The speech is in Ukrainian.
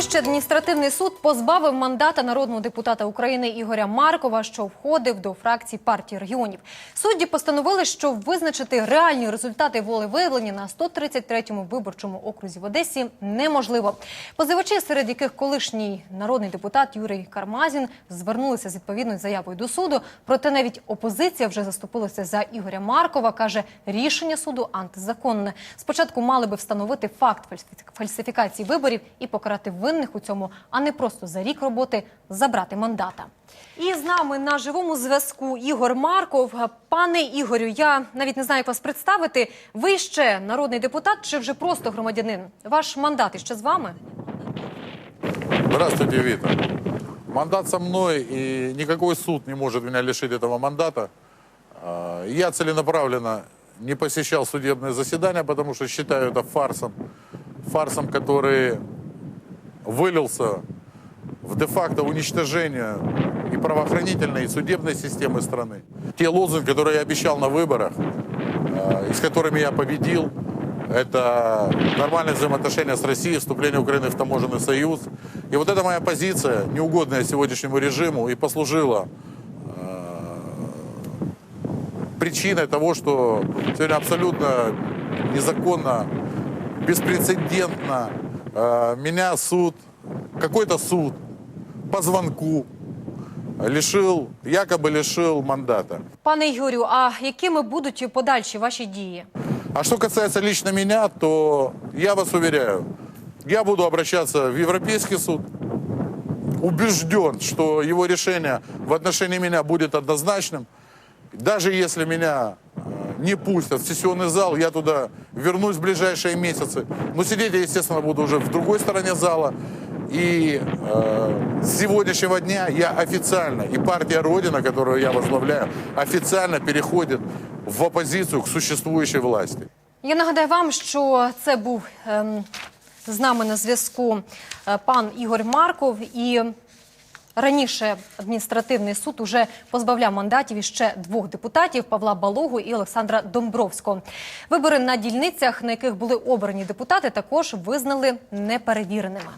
Вищий адміністративний суд позбавив мандата народного депутата України Ігоря Маркова, що входив до фракції партії регіонів. Судді постановили, що визначити реальні результати волевиявлення на 133-му виборчому окрузі в Одесі неможливо. Позивачі, серед яких колишній народний депутат Юрій Кармазін, звернулися з відповідною заявою до суду. Проте навіть опозиція вже заступилася за Ігоря Маркова. каже, рішення суду антизаконне. Спочатку мали би встановити факт фальсифі- фальсифікації виборів і покарати винних у цьому, а не просто за рік роботи забрати мандата. І з нами на живому зв'язку Ігор Марков. Пане Ігорю, я навіть не знаю, як вас представити. Ви ще народний депутат чи вже просто громадянин? Ваш мандат іще з вами? Здравствуйте, Вита. Мандат со мной, и никакой суд не может меня лишить этого мандата. А, Я целенаправленно не посещал судебные заседания, потому что считаю это фарсом. Фарсом, который вылился в де-факто уничтожение и правоохранительной, и судебной системы страны. Те лозунги, которые я обещал на выборах, э, и с которыми я победил, это нормальные взаимоотношения с Россией, вступление Украины в таможенный союз. И вот эта моя позиция, неугодная сегодняшнему режиму, и послужила э, причиной того, что сегодня абсолютно незаконно, беспрецедентно меня суд, какой-то суд по звонку лишил, якобы лишил мандата. Пане Ігорю, а якими будуть подальші ваші дії? А что касается лично меня, то я вас уверяю, я буду обращаться в Европейский суд. Убежден, что его решение в отношении меня будет однозначным. Даже если меня э, не пустят в сессионный зал, я туда вернусь в ближайшие месяцы. Но сидеть я, естественно, буду уже в другой стороне зала. И э, с сегодняшнего дня я официально, и партия Родина, которую я возглавляю, официально переходит в оппозицию к существующей власти. Я нагадаю вам, що це був ем, з нами на зв'язку е, пан Ігор Марков і. Раніше адміністративний суд уже позбавляв мандатів іще двох депутатів Павла Балогу і Олександра Домбровського. Вибори на дільницях, на яких були обрані депутати, також визнали неперевіреними.